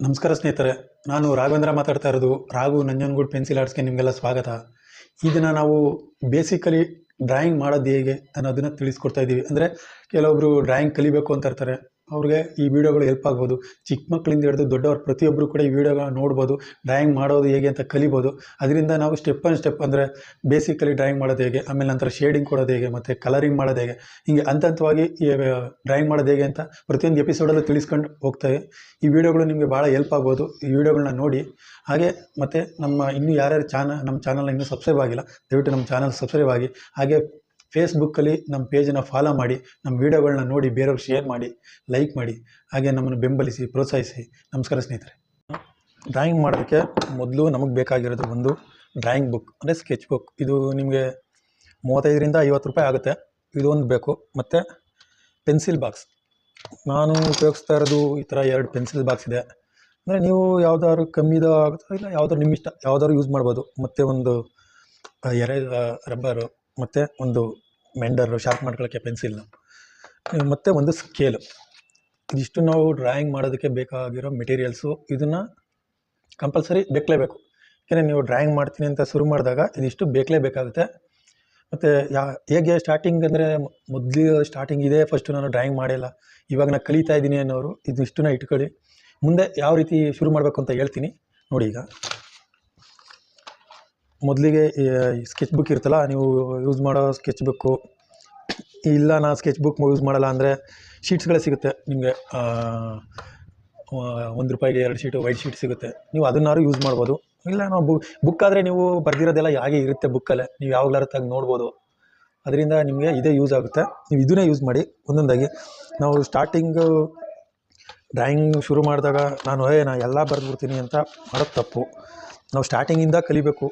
ನಮಸ್ಕಾರ ಸ್ನೇಹಿತರೆ, ನಾನು ರಾಘವೇಂದ್ರ ಮಾತಾಡ್ತಾ ಇರೋದು ರಾಘು ನಂಜನಗೂಡು ಪೆನ್ಸಿಲ್ ಆರ್ಟ್ಸ್ಗೆ ನಿಮಗೆಲ್ಲ ಸ್ವಾಗತ. ಈ ದಿನ ನಾವು ಬೇಸಿಕಲಿ ಡ್ರಾಯಿಂಗ್ ಮಾಡೋದು ಹೇಗೆ ಅನ್ನೋದನ್ನು ತಿಳಿಸ್ಕೊಡ್ತಾ ಇದ್ದೀವಿ ಅಂದರೆ ಕೆಲವೊಬ್ಬರು ಡ್ರಾಯಿಂಗ್ ಕಲಿಬೇಕು ಅಂತ ಇರ್ತಾರೆ. ಅವ್ರಿಗೆ ಈ ವಿಡಿಯೋಗಳು ಹೆಲ್ಪ್ ಆಗ್ಬೋದು. ಚಿಕ್ಕ ಮಕ್ಕಳಿಂದ ಹಿಡಿದು ದೊಡ್ಡವ್ರು ಪ್ರತಿಯೊಬ್ಬರು ಕೂಡ ಈ ವಿಡಿಯೋಗಳನ್ನ ನೋಡ್ಬೋದು ಡ್ರಾಯಿಂಗ್ ಮಾಡೋದು ಹೇಗೆ ಅಂತ ಕಲಿಬೋದು. ಅದರಿಂದ ನಾವು ಸ್ಟೆಪ್ ಆ್ಯಂಡ್ ಸ್ಟೆಪ್ ಅಂದರೆ ಬೇಸಿಕಲಿ ಡ್ರಾಯಿಂಗ್ ಮಾಡೋದು ಹೇಗೆ, ಆಮೇಲೆ ನಂತರ ಶೇಡಿಂಗ್ ಕೊಡೋದು ಹೇಗೆ, ಮತ್ತು ಕಲರಿಂಗ್ ಮಾಡೋದು ಹೇಗೆ. ಹಿಂಗೆ ಹಂತ ಹಂತವಾಗಿ ಡ್ರಾಯಿಂಗ್ ಮಾಡೋದು ಹೇಗೆ ಅಂತ ಪ್ರತಿಯೊಂದು ಎಪಿಸೋಡಲ್ಲೂ ತಿಳಿಸ್ಕೊಂಡು ಹೋಗ್ತೇವೆ ಈ ವಿಡಿಯೋಗಳು ನಿಮಗೆ ಭಾಳ ಹೆಲ್ಪ್ ಆಗ್ಬೋದು. ಈ ವಿಡಿಯೋಗಳನ್ನ ನೋಡಿ. ಹಾಗೆ ಮತ್ತು ನಮ್ಮ ಇನ್ನೂ ಯಾರ್ಯಾರು ಚಾನಲ್ ನಮ್ಮ ಚಾನಲ್ನ ಇನ್ನೂ ಸಬ್ಸ್ಕ್ರೈಬ್ ಆಗಿಲ್ಲ, ದಯವಿಟ್ಟು ನಮ್ಮ ಚಾನಲ್ ಸಬ್ಸ್ಕ್ರೈಬ್ ಆಗಿ. ಹಾಗೆ ಫೇಸ್ಬುಕ್ಕಲ್ಲಿ ನಮ್ಮ ಪೇಜನ್ನು ಫಾಲೋ ಮಾಡಿ, ನಮ್ಮ ವೀಡಿಯೋಗಳನ್ನ ನೋಡಿ ಬೇರೆಯವ್ರಿಗೆ ಶೇರ್ ಮಾಡಿ ಲೈಕ್ ಮಾಡಿ, ಹಾಗೆ ನಮ್ಮನ್ನು ಬೆಂಬಲಿಸಿ, ಪ್ರೋತ್ಸಾಹಿಸಿ. ನಮಸ್ಕಾರ ಸ್ನೇಹಿತರೆ. ಡ್ರಾಯಿಂಗ್ ಮಾಡೋದಕ್ಕೆ ಮೊದಲು ನಮಗೆ ಬೇಕಾಗಿರೋದು ಒಂದು ಡ್ರಾಯಿಂಗ್ ಬುಕ್ ಅಂದರೆ ಸ್ಕೆಚ್ ಬುಕ್ ಇದು ನಿಮಗೆ ಮೂವತ್ತೈದರಿಂದ ಐವತ್ತು ರೂಪಾಯಿ ಆಗುತ್ತೆ. ಇದೊಂದು ಬೇಕು. ಮತ್ತು ಪೆನ್ಸಿಲ್ ಬಾಕ್ಸ್ ನಾನು ಉಪಯೋಗಿಸ್ತಾ ಇರೋದು ಈ ಥರ ಎರಡು ಪೆನ್ಸಿಲ್ ಬಾಕ್ಸ್ ಇದೆ. ಅಂದರೆ ನೀವು ಯಾವ್ದಾದ್ರು ಕಮ್ಮಿದ ಆಗುತ್ತೋ, ಇಲ್ಲ ಯಾವ್ದಾದ್ರು ನಿಮ್ಮ ಇಷ್ಟ ಯಾವ್ದಾದ್ರು ಯೂಸ್ ಮಾಡ್ಬೋದು. ಮತ್ತು ಒಂದು ಎರೆ ರಬ್ಬರು ಮತ್ತು ಒಂದು ಮೆಂಡರು, ಶಾರ್ಪ್ ಮಾಡ್ಕೊಳ್ಳೋಕ್ಕೆ ಪೆನ್ಸಿಲ್ನ ಮತ್ತು ಒಂದು ಸ್ಕೇಲು. ಇದಿಷ್ಟು ನಾವು ಡ್ರಾಯಿಂಗ್ ಮಾಡೋದಕ್ಕೆ ಬೇಕಾಗಿರೋ ಮೆಟೀರಿಯಲ್ಸು, ಇದನ್ನು ಕಂಪಲ್ಸರಿ ಬೇಕಲೇಬೇಕು. ಏಕೆಂದರೆ ನೀವು ಡ್ರಾಯಿಂಗ್ ಮಾಡ್ತೀನಿ ಅಂತ ಶುರು ಮಾಡಿದಾಗ ಇದಿಷ್ಟು ಬೇಕಲೇಬೇಕಾಗುತ್ತೆ. ಮತ್ತು ಯಾ, ಹೇಗೆ ಸ್ಟಾರ್ಟಿಂಗ್ ಅಂದರೆ ಮೊದಲು ಸ್ಟಾರ್ಟಿಂಗ್ ಇದೆ, ಫಸ್ಟು ನಾನು ಡ್ರಾಯಿಂಗ್ ಮಾಡಿಲ್ಲ, ಇವಾಗ ನಾನು ಕಲಿತಾ ಇದ್ದೀನಿ ಅನ್ನೋರು ಇದಿಷ್ಟನ್ನ ಇಟ್ಕೊಳ್ಳಿ. ಮುಂದೆ ಯಾವ ರೀತಿ ಶುರು ಮಾಡಬೇಕು ಅಂತ ಹೇಳ್ತೀನಿ. ನೋಡಿ ಈಗ. ಮೊದಲಿಗೆ ಸ್ಕೆಚ್ ಬುಕ್ ಇರುತ್ತಲ್ಲ ನೀವು ಯೂಸ್ ಮಾಡೋ ಸ್ಕೆಚ್ ಬುಕ್ಕು ಇಲ್ಲ, ನಾ ಸ್ಕೆಚ್ ಬುಕ್ ಯೂಸ್ ಮಾಡಲ್ಲ ಅಂದರೆ ಶೀಟ್ಸ್ಗಳೇ ಸಿಗುತ್ತೆ ನಿಮಗೆ. ಒಂದು ರೂಪಾಯಿಗೆ ಎರಡು ಶೀಟು ವೈಟ್ ಶೀಟ್ ಸಿಗುತ್ತೆ. ನೀವು ಅದನ್ನಾರು ಯೂಸ್ ಮಾಡ್ಬೋದು. ಇಲ್ಲ, ನಾವು ಬು ಬುಕ್ ಆದರೆ ನೀವು ಬರೆದಿರೋದೆಲ್ಲ ಹಾಗೆ ಇರುತ್ತೆ ಬುಕ್ಕಲ್ಲೇ ನೀವು ಯಾವಾಗಲಾರು ತೆಗೆದು ನೋಡ್ಬೋದು. ಅದರಿಂದ ನಿಮಗೆ ಇದೇ ಯೂಸ್ ಆಗುತ್ತೆ. ನೀವು ಇದನ್ನೇ ಯೂಸ್ ಮಾಡಿ ಒಂದೊಂದಾಗಿ. ನಾವು ಸ್ಟಾರ್ಟಿಂಗು ಡ್ರಾಯಿಂಗ್ ಶುರು ಮಾಡಿದಾಗ ನಾನು, ಏ ನಾನು ಎಲ್ಲ ಬರೆದ್ಬಿಡ್ತೀನಿ ಅಂತ ಮಾಡೋದು ತಪ್ಪು. ನಾವು ಸ್ಟಾರ್ಟಿಂಗಿಂದ ಕಲಿಬೇಕು.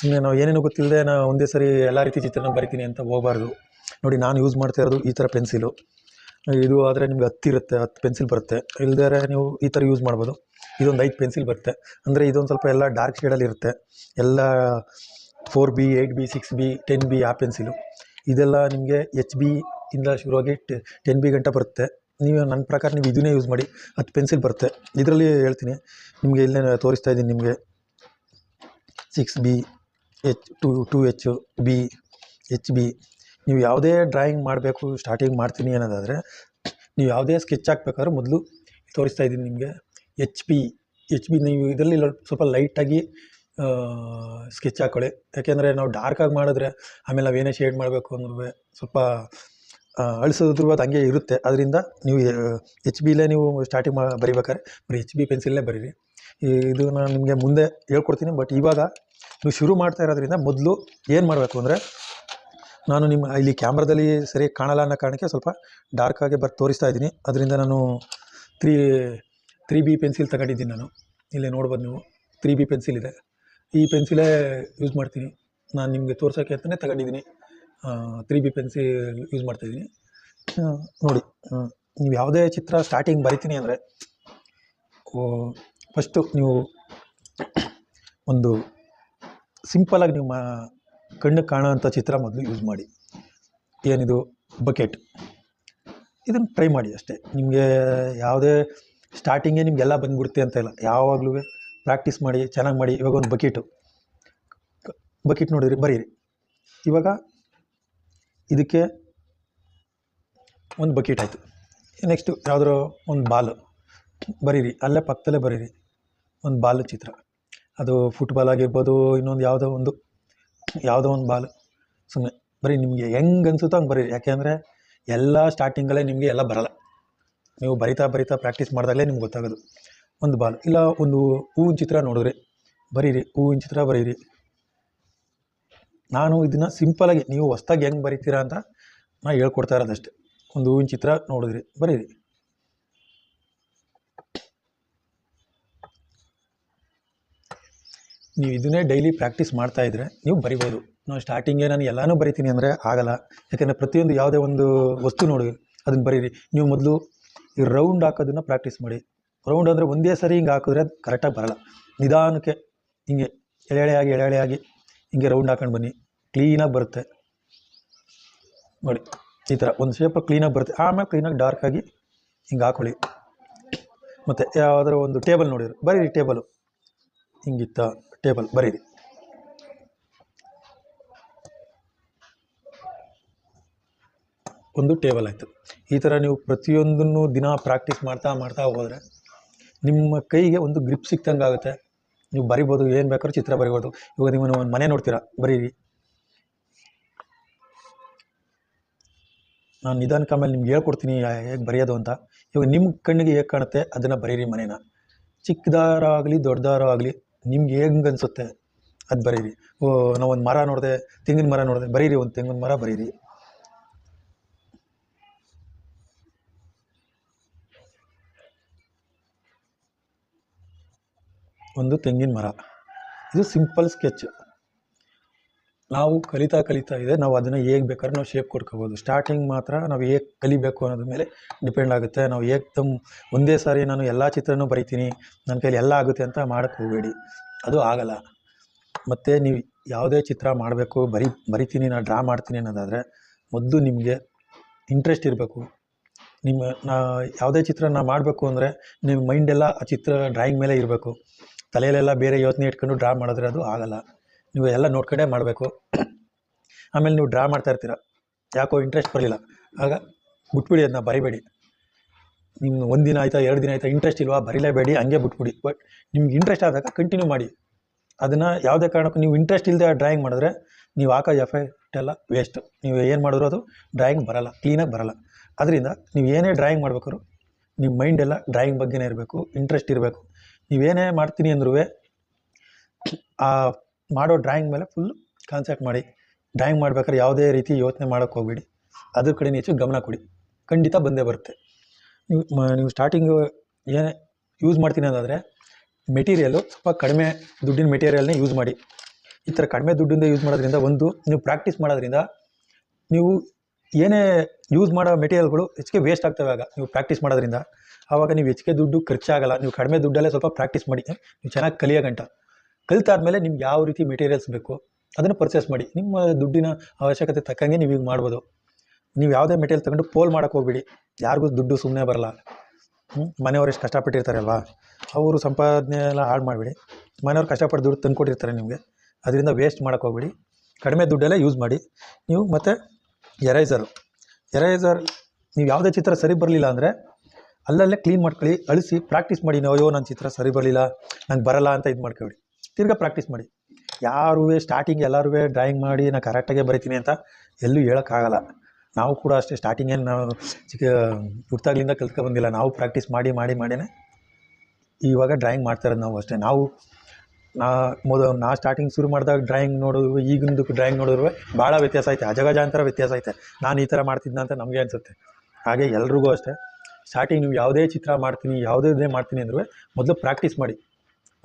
ಸುಮ್ಮನೆ ನಾವು ಏನೇನು ಗೊತ್ತಿಲ್ಲದೆ ನಾನು ಒಂದೇ ಸರಿ ಎಲ್ಲ ರೀತಿ ಚಿತ್ರನ ಬರಿತೀನಿ ಅಂತ ಹೋಗಬಾರ್ದು. ನೋಡಿ ನಾನು ಯೂಸ್ ಮಾಡ್ತಾ ಇರೋದು ಈ ಥರ ಪೆನ್ಸಿಲು ಇದು ಆದರೆ ನಿಮ್ಗೆ ಹತ್ತಿರುತ್ತೆ ಹತ್ತು ಪೆನ್ಸಿಲ್ ಬರುತ್ತೆ. ಇಲ್ದೇ ನೀವು ಈ ಥರ ಯೂಸ್ ಮಾಡ್ಬೋದು. ಇದೊಂದು ಐದು ಪೆನ್ಸಿಲ್ ಬರುತ್ತೆ. ಅಂದರೆ ಇದೊಂದು ಸ್ವಲ್ಪ ಎಲ್ಲ ಡಾರ್ಕ್ ಶೇಡಲ್ಲಿ ಇರುತ್ತೆ. ಎಲ್ಲ four B eight B six B ten B ಆ ಪೆನ್ಸಿಲು ಇದೆಲ್ಲ ನಿಮಗೆ ಎಚ್ ಬಿ ಇಂದ ಶುರುವಾಗಿ ಟೆನ್ ಬಿ ಗಂಟ ಬರುತ್ತೆ. ನೀವು ನನ್ನ ಪ್ರಕಾರ ನೀವು ಇದನ್ನೇ ಯೂಸ್ ಮಾಡಿ ಹತ್ತು ಪೆನ್ಸಿಲ್ ಬರುತ್ತೆ. ಇದರಲ್ಲಿ ಹೇಳ್ತೀನಿ. ನಿಮಗೆ ಇಲ್ಲೇ ತೋರಿಸ್ತಾ ಇದ್ದೀನಿ ನಿಮಗೆ. Six B H two two H B H B ನೀವು ಯಾವುದೇ ಡ್ರಾಯಿಂಗ್ ಮಾಡಬೇಕು ಸ್ಟಾರ್ಟಿಂಗ್ ಮಾಡ್ತೀನಿ ಅನ್ನೋದಾದರೆ, ನೀವು ಯಾವುದೇ ಸ್ಕೆಚ್ ಹಾಕ್ಬೇಕಾದ್ರೆ ಮೊದಲು ತೋರಿಸ್ತಾ ಇದ್ದೀನಿ ನಿಮಗೆ. ಎಚ್ ಪಿ ಎಚ್ ಬಿ ನೀವು ಇದರಲ್ಲಿ ಸ್ವಲ್ಪ ಲೈಟಾಗಿ ಸ್ಕೆಚ್ ಹಾಕ್ಕೊಳ್ಳಿ ಯಾಕೆಂದರೆ ನಾವು ಡಾರ್ಕಾಗಿ ಮಾಡಿದ್ರೆ ಆಮೇಲೆ ನಾವು ಏನೇ ಶೇಡ್ ಮಾಡಬೇಕು ಅಂದ್ರೂ ಸ್ವಲ್ಪ ಅಳಿಸೋದ್ರ ಅದು ಹಂಗೆ ಇರುತ್ತೆ. ಅದರಿಂದ ನೀವು ಎಚ್ ಬಿಲೇ ನೀವು ಸ್ಟಾರ್ಟಿಂಗ್ ಮಾ, ಬರಿಬೇಕಾದ್ರೆ, ಬರೀ ಎಚ್ ಬಿ ಪೆನ್ಸಿಲ್ನೇ ಬರೀರಿ. ಇದು ನಾನು ನಿಮಗೆ ಮುಂದೆ ಹೇಳ್ಕೊಡ್ತೀನಿ ಬಟ್ ಇವಾಗ ನೀವು ಶುರು ಮಾಡ್ತಾ ಇರೋದ್ರಿಂದ ಮೊದಲು ಏನು ಮಾಡಬೇಕು ಅಂದರೆ, ನಾನು ನಿಮ್ಮ ಇಲ್ಲಿ ಕ್ಯಾಮ್ರಾದಲ್ಲಿ ಸರಿ ಕಾಣಲ್ಲ ಅನ್ನೋ ಕಾರಣಕ್ಕೆ ಸ್ವಲ್ಪ ಡಾರ್ಕಾಗಿ ಬರ್, ತೋರಿಸ್ತಾ ಇದ್ದೀನಿ. ಅದರಿಂದ ನಾನು ತ್ರೀ ತ್ರೀ ಬಿ ಪೆನ್ಸಿಲ್ ತಗೊಂಡಿದ್ದೀನಿ ನಾನು. ಇಲ್ಲೇ ನೋಡ್ಬೋದು ನೀವು. ತ್ರೀ ಬಿ ಪೆನ್ಸಿಲ್ ಇದೆ. ಈ ಪೆನ್ಸಿಲೇ ಯೂಸ್ ಮಾಡ್ತೀನಿ. ನಾನು ನಿಮಗೆ ತೋರ್ಸೋಕ್ಕೆ ಅಂತಲೇ ತಗೊಂಡಿದ್ದೀನಿ. ತ್ರೀ ಬಿ ಪೆನ್ಸಿಲ್ ಯೂಸ್ ಮಾಡ್ತಾಯಿದ್ದೀನಿ ನೋಡಿ ನೀವು ಯಾವುದೇ ಚಿತ್ರ ಸ್ಟಾರ್ಟಿಂಗ್ ಬರಿತೀನಿ ಅಂದರೆ ಫಸ್ಟು ನೀವು ಒಂದು ಸಿಂಪಲಾಗಿ ನೀವು ಮಾ ಕಣ್ಣಿಗೆ ಕಾಣುವಂಥ ಚಿತ್ರ ಮೊದಲು ಯೂಸ್ ಮಾಡಿ. ಏನಿದು? ಬಕೆಟ್. ಇದನ್ನು ಟ್ರೈ ಮಾಡಿ ಅಷ್ಟೇ. ನಿಮಗೆ ಯಾವುದೇ ಸ್ಟಾರ್ಟಿಂಗೇ ನಿಮಗೆಲ್ಲ ಬಂದ್ಬಿಡುತ್ತೆ ಅಂತ ಇಲ್ಲ. ಯಾವಾಗಲೂ ಪ್ರಾಕ್ಟೀಸ್ ಮಾಡಿ, ಚೆನ್ನಾಗಿ ಮಾಡಿ, ಇವಾಗ ಒಂದು ಬಕೆಟು ಬಕೆಟ್ ನೋಡಿರಿ ಬರೀರಿ. ಇವಾಗ ಇದಕ್ಕೆ ಒಂದು ಬಕೆಟ್ ಆಯಿತು. ನೆಕ್ಸ್ಟು ಯಾವುದಾದ್ರು ಒಂದು ಬಾಲು ಬರೀರಿ. ಅಲ್ಲೇ ಪಕ್ಕದಲ್ಲೇ ಬರೀರಿ. ಒಂದು ಬಾಲು ಚಿತ್ರ. ಅದು ಫುಟ್ಬಾಲ್ ಆಗಿರ್ಬೋದು, ಇನ್ನೊಂದು ಯಾವುದೋ ಒಂದು ಯಾವುದೋ ಒಂದು ಬಾಲ್ ಸುಮ್ಮನೆ ಬರೀ ನಿಮಗೆ ಹೆಂಗೆ ಅನಿಸುತ್ತೋ ಹಂಗೆ ಬರೀ ಯಾಕೆಂದರೆ ಎಲ್ಲ ಸ್ಟಾರ್ಟಿಂಗಲ್ಲೇ ನಿಮಗೆ ಎಲ್ಲ ಬರಲ್ಲ. ನೀವು ಬರಿತಾ ಬರಿತಾ ಪ್ರಾಕ್ಟೀಸ್ ಮಾಡಿದಾಗಲೇ ನಿಮ್ಗೆ ಗೊತ್ತಾಗೋದು. ಒಂದು ಬಾಲ್ ಇಲ್ಲ ಒಂದು ಹೂವಿನ ಚಿತ್ರ ನೋಡಿದ್ರಿ. ಬರೀರಿ, ಹೂವಿನ ಚಿತ್ರ ಬರೀರಿ. ನಾನು ಇದನ್ನು ಸಿಂಪಲಾಗಿ ನೀವು ಹೊಸ್ದಾಗಿ ಹೆಂಗೆ ಬರಿತೀರಾ ಅಂತ ನಾನು ಹೇಳ್ಕೊಡ್ತಾ ಇರೋದಷ್ಟೇ. ಒಂದು ಹೂವಿನ ಚಿತ್ರ ನೋಡಿದ್ರಿ, ಬರೀರಿ. ನೀವು ಇದನ್ನೇ ಡೈಲಿ ಪ್ರಾಕ್ಟೀಸ್ ಮಾಡ್ತಾ ಇದ್ರೆ ನೀವು ಬರಿಬೋದು. ನಾವು ಸ್ಟಾರ್ಟಿಂಗೇ ನಾನು ಎಲ್ಲನೂ ಬರಿತೀನಿ ಅಂದರೆ ಆಗಲ್ಲ. ಯಾಕೆಂದರೆ ಪ್ರತಿಯೊಂದು ಯಾವುದೇ ಒಂದು ವಸ್ತು ನೋಡಿ, ಅದನ್ನು ಬರೀರಿ. ನೀವು ಮೊದಲು ಈ ರೌಂಡ್ ಹಾಕೋದನ್ನು ಪ್ರಾಕ್ಟೀಸ್ ಮಾಡಿ. ರೌಂಡ್ ಅಂದರೆ ಒಂದೇ ಸರಿ ಹಿಂಗೆ ಹಾಕಿದ್ರೆ ಅದು ಕರೆಕ್ಟಾಗಿ ಬರಲ್ಲ. ನಿಧಾನಕ್ಕೆ ಹಿಂಗೆ ಎಳೆ ಆಗಿ ಎಳೆ ಆಗಿ ಹಿಂಗೆ ರೌಂಡ್ ಹಾಕೊಂಡು ಬನ್ನಿ. ಕ್ಲೀನಾಗಿ ಬರುತ್ತೆ. ನೋಡಿ, ಈ ಥರ ಒಂದು ಶೇಪಾಗಿ ಕ್ಲೀನಾಗಿ ಬರುತ್ತೆ. ಆಮೇಲೆ ಕ್ಲೀನಾಗಿ ಡಾರ್ಕಾಗಿ ಹಿಂಗೆ ಹಾಕೊಳ್ಳಿ. ಮತ್ತು ಯಾವುದಾದ್ರೂ ಒಂದು ಟೇಬಲ್ ನೋಡಿರಿ ಬರೀರಿ ಟೇಬಲು ಹಿಂಗಿತ್ತ? ಟೇಬಲ್ ಬರೀರಿ. ಒಂದು ಟೇಬಲ್ ಆಯಿತು. ಈ ಥರ ನೀವು ಪ್ರತಿಯೊಂದನ್ನು ದಿನ ಪ್ರಾಕ್ಟೀಸ್ ಮಾಡ್ತಾ ಮಾಡ್ತಾ ಹೋದರೆ ನಿಮ್ಮ ಕೈಗೆ ಒಂದು ಗ್ರಿಪ್ ಸಿಕ್ತಂಗೆ ಆಗುತ್ತೆ. ನೀವು ಬರಿಬೋದು, ಏನು ಬೇಕಾದ್ರೂ ಚಿತ್ರ ಬರಿಬೋದು. ಇವಾಗ ನೀವು ಒಂದು ಮನೆ ನೋಡ್ತೀರಾ, ಬರೀರಿ. ನಾನು ನಿಧಾನಕ್ಕೆ ಆಮೇಲೆ ನಿಮ್ಗೆ ಹೇಳ್ಕೊಡ್ತೀನಿ ಹೇಗೆ ಬರೆಯೋದು ಅಂತ. ಇವಾಗ ನಿಮ್ಮ ಕಣ್ಣಿಗೆ ಹೇಗೆ ಕಾಣುತ್ತೆ, ಅದನ್ನು ಬರೀರಿ ಮನೇನ. ಚಿಕ್ಕದಾರ ಆಗಲಿ ದೊಡ್ಡದಾರ ಆಗಲಿ ನಿಮ್ಗೆ ಹೆಂಗೆ ಅನಿಸುತ್ತೆ ಅದು ಬರೀರಿ. ಓ, ನಾವೊಂದು ಮರ ನೋಡಿದೆ, ತೆಂಗಿನ ಮರ ನೋಡಿದೆ, ಬರೀರಿ ಒಂದು ತೆಂಗಿನ ಮರ, ಬರೀರಿ. ಒಂದು ತೆಂಗಿನ ಮರ. ಇದು ಸಿಂಪಲ್ ಸ್ಕೆಚ್. ನಾವು ಕಲಿತಾ ಕಲಿತಾ ಇದೆ, ನಾವು ಅದನ್ನು ಹೇಗೆ ಬೇಕಾದ್ರೆ ನಾವು ಶೇಪ್ ಕೊಡ್ಕೋಬೋದು. ಸ್ಟಾರ್ಟಿಂಗ್ ಮಾತ್ರ ನಾವು ಹೇಗೆ ಕಲಿಬೇಕು ಅನ್ನೋದ್ರ ಮೇಲೆ ಡಿಪೆಂಡ್ ಆಗುತ್ತೆ. ನಾವು ಹೇಗೆ ತಮ್ಮ ಒಂದೇ ಸಾರಿ ನಾನು ಎಲ್ಲ ಚಿತ್ರನೂ ಬರಿತೀನಿ ನನ್ನ ಕೈಲಿ ಎಲ್ಲ ಆಗುತ್ತೆ ಅಂತ ಮಾಡೋಕ್ಕೆ ಹೋಗಬೇಡಿ. ಅದು ಆಗಲ್ಲ. ಮತ್ತು ನೀವು ಯಾವುದೇ ಚಿತ್ರ ಮಾಡಬೇಕು, ಬರಿ, ಬರಿತೀನಿ ನಾನು ಡ್ರಾ ಮಾಡ್ತೀನಿ ಅನ್ನೋದಾದರೆ ಮೊದಲು ನಿಮಗೆ ಇಂಟ್ರೆಸ್ಟ್ ಇರಬೇಕು. ನಿಮ್ಮ, ನಾ ಯಾವುದೇ ಚಿತ್ರ ನಾ ಮಾಡಬೇಕು ಅಂದರೆ ನಿಮ್ಮ ಮೈಂಡೆಲ್ಲ ಆ ಚಿತ್ರ ಡ್ರಾಯಿಂಗ್ ಮೇಲೆ ಇರಬೇಕು. ತಲೆಯಲ್ಲೆಲ್ಲ ಬೇರೆ ಯೋಚನೆ ಇಟ್ಕೊಂಡು ಡ್ರಾ ಮಾಡಿದ್ರೆ ಅದು ಆಗಲ್ಲ. ನೀವು ಎಲ್ಲ ನೋಡ್ಕೊಂಡೇ ಮಾಡಬೇಕು. ಆಮೇಲೆ ನೀವು ಡ್ರಾ ಮಾಡ್ತಾ ಇರ್ತೀರ. ಯಾಕೋ ಇಂಟ್ರೆಸ್ಟ್ ಬರಲಿಲ್ಲ. ಆಗ ಬಿಟ್ಬಿಡಿ ಅದನ್ನ ಬರಿಬೇಡಿ. ನಿಮ್ಮ ಒಂದಿನ ಆಯಿತಾ, ಎರಡು ದಿನ ಆಯಿತಾ ಇಂಟ್ರೆಸ್ಟ್ ಇಲ್ವಾ, ಬರಿಲೇಬೇಡಿ, ಹಂಗೆ ಬಿಟ್ಬಿಡಿ. ಬಟ್ ನಿಮ್ಗೆ ಇಂಟ್ರೆಸ್ಟ್ ಆದಾಗ ಕಂಟಿನ್ಯೂ ಮಾಡಿ. ಅದನ್ನು ಯಾವುದೇ ಕಾರಣಕ್ಕೂ ನೀವು ಇಂಟ್ರೆಸ್ಟ್ ಇಲ್ಲದೆ ಡ್ರಾಯಿಂಗ್ ಮಾಡಿದ್ರೆ ನೀವು ಹಾಕೋ ಎಫೆಕ್ಟ್ ಎಲ್ಲ ವೇಸ್ಟ್ ನೀವು ಏನು ಮಾಡಿದ್ರು ಅದು ಡ್ರಾಯಿಂಗ್ ಬರಲ್ಲ ಕ್ಲೀನಾಗಿ ಬರಲ್ಲ. ಅದರಿಂದ ನೀವು ಏನೇ ಡ್ರಾಯಿಂಗ್ ಮಾಡ್ಬೇಕಾದ್ರು ನಿಮ್ಮ ಮೈಂಡ್ ಎಲ್ಲ ಡ್ರಾಯಿಂಗ್ ಬಗ್ಗೆನೇ ಇರಬೇಕು ಇಂಟ್ರೆಸ್ಟ್ ಇರಬೇಕು. ನೀವೇನೇ ಮಾಡ್ತೀನಿ ಅಂದ್ರೂ ಆ ಮಾಡೋ ಡ್ರಾಯಿಂಗ್ ಮೇಲೆ ಫುಲ್ ಕಾನ್ಸಂಟ್ರೇಟ್ ಮಾಡಿ. ಡ್ರಾಯಿಂಗ್ ಮಾಡ್ಬೇಕಾದ್ರೆ ಯಾವುದೇ ರೀತಿ ಯೋಚನೆ ಮಾಡೋಕ್ಕೆ ಹೋಗಬೇಡಿ. ಅದ್ರ ಕಡೆ ಹೆಚ್ಚು ಗಮನ ಕೊಡಿ. ಖಂಡಿತ ಬಂದೇ ಬರುತ್ತೆ. ನೀವು ನೀವು ಸ್ಟಾರ್ಟಿಂಗು ಏನೇ ಯೂಸ್ ಮಾಡ್ತೀನಿ ಅನ್ನೋದಾದರೆ ಮೆಟೀರಿಯಲು ಸ್ವಲ್ಪ ಕಡಿಮೆ ದುಡ್ಡಿನ ಮೆಟೀರಿಯಲ್ನೇ ಯೂಸ್ ಮಾಡಿ. ಈ ಥರ ಕಡಿಮೆ ದುಡ್ಡಿಂದ ಯೂಸ್ ಮಾಡೋದ್ರಿಂದ ಒಂದು, ನೀವು ಪ್ರಾಕ್ಟೀಸ್ ಮಾಡೋದ್ರಿಂದ ನೀವು ಏನೇ ಯೂಸ್ ಮಾಡೋ ಮೆಟೀರಿಯಲ್ಗಳು ಹೆಚ್ಚಿಗೆ ವೇಸ್ಟ್ ಆಗ್ತವೆ ಆಗ. ನೀವು ಪ್ರಾಕ್ಟೀಸ್ ಮಾಡೋದ್ರಿಂದ. ಆವಾಗ ನೀವು ಹೆಚ್ಚಿಗೆ ದುಡ್ಡು ಖರ್ಚಾಗಲ್ಲ. ನೀವು ಕಡಿಮೆ ದುಡ್ಡಲ್ಲೇ ಸ್ವಲ್ಪ ಪ್ರಾಕ್ಟೀಸ್ ಮಾಡಿ. ನೀವು ಚೆನ್ನಾಗಿ ಕಲಿಯೋ ಗಂಟ. ಕಲಿತಾದ್ಮೇಲೆ ನಿಮ್ಗೆ ಯಾವ ರೀತಿ ಮೆಟೀರಿಯಲ್ಸ್ ಬೇಕು, ಅದನ್ನು ಪರ್ಚೇಸ್ ಮಾಡಿ. ನಿಮ್ಮ ದುಡ್ಡಿನ ಅವಶ್ಯಕತೆ ತಕ್ಕಂಗೆ ನೀವು ಈಗ ಮಾಡ್ಬೋದು. ನೀವು ಯಾವುದೇ ಮೆಟೀರಿಯಲ್ ತಗೊಂಡು ಪೋಲ್ ಮಾಡೋಕ್ಕೆ ಹೋಗ್ಬಿಡಿ. ಯಾರಿಗೂ ದುಡ್ಡು ಸುಮ್ಮನೆ ಬರಲ್ಲ. ಮನೆಯವ್ರು ಎಷ್ಟು ಕಷ್ಟಪಟ್ಟಿರ್ತಾರಲ್ವಾ? ಅವರು ಸಂಪಾದನೆ ಎಲ್ಲ ಹಾಳು ಮಾಡಿಬಿಡಿ. ಮನೆಯವ್ರು ಕಷ್ಟಪಟ್ಟು ದುಡ್ಡು ತಂದುಕೊಟ್ಟಿರ್ತಾರೆ ನಿಮಗೆ. ಅದರಿಂದ ವೇಸ್ಟ್ ಮಾಡೋಕ್ಕೆ ಹೋಗ್ಬಿಡಿ. ಕಡಿಮೆ ದುಡ್ಡೆಲ್ಲ ಯೂಸ್ ಮಾಡಿ. ನೀವು ಮತ್ತು ಎರೈಸರು ಎರೈಸರ್ ನೀವು ಯಾವುದೇ ಚಿತ್ರ ಸರಿ ಬರಲಿಲ್ಲ ಅಂದರೆ ಅಲ್ಲಲ್ಲೇ ಕ್ಲೀನ್ ಮಾಡ್ಕೊಳ್ಳಿ, ಅಳಿಸಿ ಪ್ರಾಕ್ಟೀಸ್ ಮಾಡಿ. ನೀವು ಅಯ್ಯೋ ನನ್ನ ಚಿತ್ರ ಸರಿ ಬರಲಿಲ್ಲ, ನಂಗೆ ಬರಲ್ಲ ಅಂತ ಇದು ಮಾಡ್ಕೊಬೇಡಿ. ತಿರ್ಗಾ ಪ್ರಾಕ್ಟೀಸ್ ಮಾಡಿ. ಯಾರೂ ಸ್ಟಾರ್ಟಿಂಗ್ ಎಲ್ಲರೂ ಡ್ರಾಯಿಂಗ್ ಮಾಡಿ ನಾನು ಕರೆಕ್ಟಾಗೆ ಬರಿತೀನಿ ಅಂತ ಎಲ್ಲೂ ಹೇಳೋಕ್ಕಾಗಲ್ಲ. ನಾವು ಕೂಡ ಅಷ್ಟೇ ಸ್ಟಾರ್ಟಿಂಗ್ ಏನು ನಾವು ಚಿಕ್ಕ ಹುಟ್ಟಾಗ್ಲಿಂದ ಕಲ್ತ್ಕೊ ಬಂದಿಲ್ಲ. ನಾವು ಪ್ರಾಕ್ಟೀಸ್ ಮಾಡಿ ಮಾಡಿ, ಮಾಡಿನೇ ಇವಾಗ ಡ್ರಾಯಿಂಗ್ ಮಾಡ್ತಾ ಇರೋದು ನಾವು ಅಷ್ಟೇ. ನಾವು ನಾ ಮೊದ ನಾ ಸ್ಟಾರ್ಟಿಂಗ್ ಶುರು ಮಾಡಿದಾಗ ಡ್ರಾಯಿಂಗ್ ನೋಡೋದು, ಈಗಿಂದು ಡ್ರಾಯಿಂಗ್ ನೋಡಿದ್ರು ಭಾಳ ವ್ಯತ್ಯಾಸ ಐತೆ. ಅಜಗಜಾಂತರ ವ್ಯತ್ಯಾಸ ಐತೆ. ನಾನು ಈ ಥರ ಮಾಡ್ತಿದ್ನ ಅಂತ ನಮಗೆ ಅನಿಸುತ್ತೆ. ಹಾಗೆ ಎಲ್ರಿಗೂ ಅಷ್ಟೇ. ಸ್ಟಾರ್ಟಿಂಗ್ ನೀವು ಯಾವುದೇ ಚಿತ್ರ ಮಾಡ್ತೀನಿ, ಯಾವುದೇ ಮಾಡ್ತೀನಿ ಅಂದ್ರೂ ಮೊದಲು ಪ್ರಾಕ್ಟೀಸ್ ಮಾಡಿ.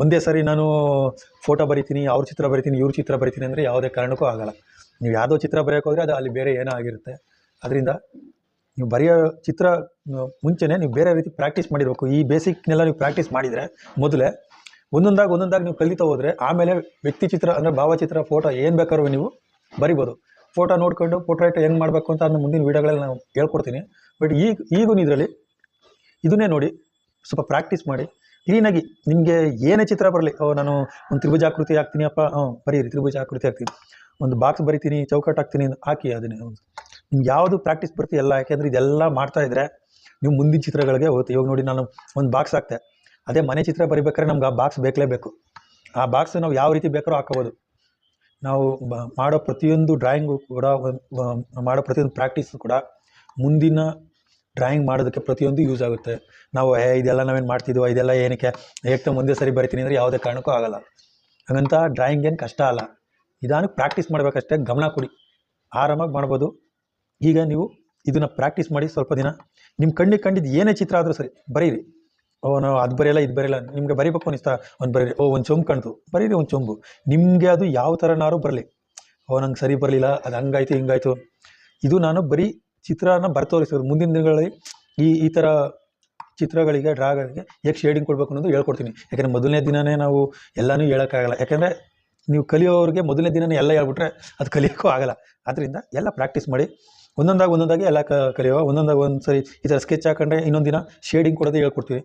ಒಂದೇ ಸಾರಿ ನಾನು ಫೋಟೋ ಬರಿತೀನಿ, ಅವ್ರ ಚಿತ್ರ ಬರಿತೀನಿ, ಇವ್ರ ಚಿತ್ರ ಬರಿತೀನಿ ಅಂದರೆ ಯಾವುದೇ ಕಾರಣಕ್ಕೂ ಆಗಲ್ಲ. ನೀವು ಯಾವುದೋ ಚಿತ್ರ ಬರೆಯೋಕೆ ಅದು ಅಲ್ಲಿ ಬೇರೆ ಏನೋ ಆಗಿರುತ್ತೆ ಅದರಿಂದ ನೀವು ಬರೆಯೋ ಚಿತ್ರ ಮುಂಚೆನೇ ನೀವು ಬೇರೆ ರೀತಿ ಪ್ರಾಕ್ಟೀಸ್ ಮಾಡಿರಬೇಕು. ಈ ಬೇಸಿಕ್ನೆಲ್ಲ ನೀವು ಪ್ರಾಕ್ಟೀಸ್ ಮಾಡಿದರೆ ಮೊದಲೇ ಒಂದೊಂದಾಗಿ ಒಂದೊಂದಾಗಿ ನೀವು ಕಲಿತಾ ಹೋದರೆ ಆಮೇಲೆ ವ್ಯಕ್ತಿ ಚಿತ್ರ ಅಂದರೆ ಭಾವಚಿತ್ರ, ಫೋಟೋ ಏನು ಬೇಕಾದ್ರೂ ನೀವು ಬರಿಬೋದು. ಫೋಟೋ ನೋಡ್ಕೊಂಡು ಪೋಟ್ರೇಟ್ ಹೆಂಗೆ ಮಾಡಬೇಕು ಅಂತ ಅದನ್ನ ಮುಂದಿನ ವೀಡಿಯೋಗಳಲ್ಲಿ ನಾನು ಹೇಳ್ಕೊಡ್ತೀನಿ. ಬಟ್ ಈಗ ಈಗೂ ಇದರಲ್ಲಿ ಇದನ್ನೇ ನೋಡಿ ಸ್ವಲ್ಪ ಪ್ರಾಕ್ಟೀಸ್ ಮಾಡಿ. ಕ್ಲೀನಾಗಿ ನಿಮಗೆ ಏನೇ ಚಿತ್ರ ಬರಲಿ, ಓ ನಾನು ಒಂದು ತ್ರಿಭುಜಾಕೃತಿ ಹಾಕ್ತೀನಿ, ಅಪ್ಪ ಹ್ಞೂ ಬರೀರಿ ತ್ರಿಭುಜಾಕೃತಿ ಹಾಕ್ತೀನಿ. ಒಂದು ಬಾಕ್ಸ್ ಬರಿತೀನಿ, ಚೌಕಟ್ಟು ಹಾಕ್ತೀನಿ ಹಾಕಿ ಅದನ್ನೇ ನಿಮ್ಗೆ ಯಾವುದು ಪ್ರಾಕ್ಟೀಸ್ ಬರ್ತೀವಿ ಎಲ್ಲ, ಯಾಕೆಂದರೆ ಇದೆಲ್ಲ ಮಾಡ್ತಾ ಇದ್ರೆ ನೀವು ಮುಂದಿನ ಚಿತ್ರಗಳಿಗೆ ಹೋಗುತ್ತೆ. ಇವಾಗ ನೋಡಿ ನಾನು ಒಂದು ಬಾಕ್ಸ್ ಹಾಕ್ತೆ. ಅದೇ ಮನೆ ಚಿತ್ರ ಬರಿಬೇಕಾದ್ರೆ ನಮ್ಗೆ ಆ ಬಾಕ್ಸ್ ಬೇಕಲೇಬೇಕು ಆ ಬಾಕ್ಸ್ ನಾವು ಯಾವ ರೀತಿ ಬೇಕಾದ್ರೂ ಹಾಕೋಬೋದು. ನಾವು ಮಾಡೋ ಪ್ರತಿಯೊಂದು ಡ್ರಾಯಿಂಗು ಕೂಡ ಮಾಡೋ ಪ್ರತಿಯೊಂದು ಪ್ರಾಕ್ಟೀಸು ಕೂಡ ಮುಂದಿನ ಡ್ರಾಯಿಂಗ್ ಮಾಡೋದಕ್ಕೆ ಪ್ರತಿಯೊಂದು ಯೂಸ್ ಆಗುತ್ತೆ. ನಾವು ಏ ಇದೆಲ್ಲ ನಾವೇನು ಮಾಡ್ತಿದ್ವೋ, ಇದೆಲ್ಲ ಏನಕ್ಕೆ? ಏಕ್ತ ಒಂದೇ ಸರಿ ಬರಿತೀನಿ ಅಂದರೆ ಯಾವುದೇ ಕಾರಣಕ್ಕೂ ಆಗಲ್ಲ. ಹಾಗಂತ ಡ್ರಾಯಿಂಗ್ ಏನು ಕಷ್ಟ ಅಲ್ಲ. ನಿಧಾನಕ್ಕೆ ಪ್ರಾಕ್ಟೀಸ್ ಮಾಡಬೇಕಷ್ಟೇ, ಗಮನ ಕೊಡಿ. ಆರಾಮಾಗಿ ಮಾಡ್ಬೋದು. ಈಗ ನೀವು ಇದನ್ನು ಪ್ರಾಕ್ಟೀಸ್ ಮಾಡಿ ಸ್ವಲ್ಪ ದಿನ. ನಿಮ್ಮ ಕಣ್ಣಿಗೆ ಕಂಡಿದ್ದು ಏನೇ ಚಿತ್ರ ಆದರೂ ಸರಿ, ಬರೀರಿ. ಅವನು ಅದು ಬರೆಯಲ್ಲ, ಇದು ಬರೆಯಲ್ಲ. ನಿಮಗೆ ಬರೀಬೇಕು ಅನಿಸ್ತಾ, ಒಂದು ಬರೀರಿ. ಓ, ಒಂದು ಚೊಂಬು ಕಾಣ್ತು. ಬರೀರಿ ಒಂದು ಚೊಂಬು. ನಿಮಗೆ ಅದು ಯಾವ ಥರನಾರು ಬರಲಿ. ಓ, ನಂಗೆ ಸರಿ ಬರಲಿಲ್ಲ, ಅದು ಹಂಗಾಯ್ತು, ಹಿಂಗಾಯ್ತು. ಇದು ನಾನು ಬರೀ ಚಿತ್ರನ ಬರ್ತೋರಿಸೋದು ಮುಂದಿನ ದಿನಗಳಲ್ಲಿ ಈ ಈ ಥರ ಚಿತ್ರಗಳಿಗೆ ಡ್ರಾಗಳಿಗೆ ಹೇಗೆ ಶೇಡಿಂಗ್ ಕೊಡಬೇಕು ಅನ್ನೋದು ಹೇಳ್ಕೊಡ್ತೀನಿ. ಯಾಕಂದರೆ ಮೊದಲನೇ ದಿನವೇ ನಾವು ಎಲ್ಲನೂ ಹೇಳೋಕ್ಕಾಗಲ್ಲ. ಯಾಕೆಂದರೆ ನೀವು ಕಲಿಯೋರಿಗೆ ಮೊದಲನೇ ದಿನನೇ ಎಲ್ಲ ಹೇಳ್ಬಿಟ್ರೆ ಅದು ಕಲಿಯೋಕ್ಕೂ ಆಗಲ್ಲ. ಆದ್ದರಿಂದ ಎಲ್ಲ ಪ್ರಾಕ್ಟೀಸ್ ಮಾಡಿ ಒಂದೊಂದಾಗಿ ಒಂದೊಂದಾಗಿ ಎಲ್ಲ ಕಲಿಯೋ ಒಂದೊಂದಾಗಿ ಒಂದು ಸರಿ ಈ ಥರ ಸ್ಕೆಚ್ ಹಾಕೊಂಡ್ರೆ ಇನ್ನೊಂದು ದಿನ ಶೇಡಿಂಗ್ ಕೊಡೋದೇ ಹೇಳ್ಕೊಡ್ತೀವಿ.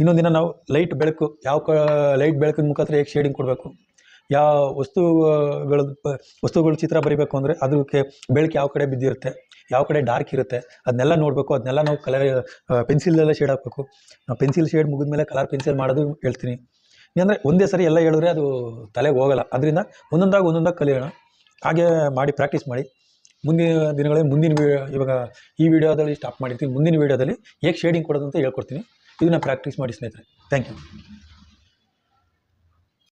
ಇನ್ನೊಂದು ದಿನ ನಾವು ಲೈಟ್ ಬೆಳಕು, ಯಾವ ಕ, ಲೈಟ್ ಬೆಳಕಿನ ಮುಖಾಂತರ ಹೇಗೆ ಶೇಡಿಂಗ್ ಕೊಡಬೇಕು. ಯಾವ ವಸ್ತುಗಳ ವಸ್ತುಗಳು ಚಿತ್ರ ಬರಿಬೇಕು ಅಂದರೆ ಅದಕ್ಕೆ ಬೆಳಕು ಯಾವ ಕಡೆ ಬಿದ್ದಿರುತ್ತೆ? ಯಾವ ಕಡೆ ಡಾರ್ಕ್ ಇರುತ್ತೆ, ಅದನ್ನೆಲ್ಲ ನೋಡಬೇಕು, ಅದನ್ನೆಲ್ಲ ನಾವು ಕಲರ್ ಪೆನ್ಸಿಲಲ್ಲೇ ಶೇಡ್ ಹಾಕಬೇಕು. ಪೆನ್ಸಿಲ್ ಶೇಡ್ ಮುಗಿದ ಮೇಲೆ ಕಲರ್ ಪೆನ್ಸಿಲ್ ಮಾಡೋದು ಹೇಳ್ತೀನಿ. ಅಂದರೆ ಒಂದೇ ಸರಿ ಎಲ್ಲ ಹೇಳಿದ್ರೆ ಅದು ತಲೆಗೆ ಹೋಗಲ್ಲ. ಅದರಿಂದ ಒಂದೊಂದಾಗಿ ಒಂದೊಂದಾಗಿ ಕಲಿಯೋಣ. ಹಾಗೆ ಮಾಡಿ ಪ್ರಾಕ್ಟೀಸ್ ಮಾಡಿ. ಮುಂದಿನ ದಿನಗಳಲ್ಲಿ ಮುಂದಿನ ಇವಾಗ ಈ ವಿಡಿಯೋದಲ್ಲಿ ಸ್ಟಾಪ್ ಮಾಡಿರ್ತೀನಿ. ಮುಂದಿನ ವಿಡಿಯೋದಲ್ಲಿ ಹೇಗೆ ಶೇಡಿಂಗ್ ಕೊಡೋದು ಅಂತ ಹೇಳ್ಕೊಡ್ತೀನಿ. ಇದನ್ನ ಪ್ರಾಕ್ಟೀಸ್ ಮಾಡಿ ಸ್ನೇಹಿತರೆ. Thank you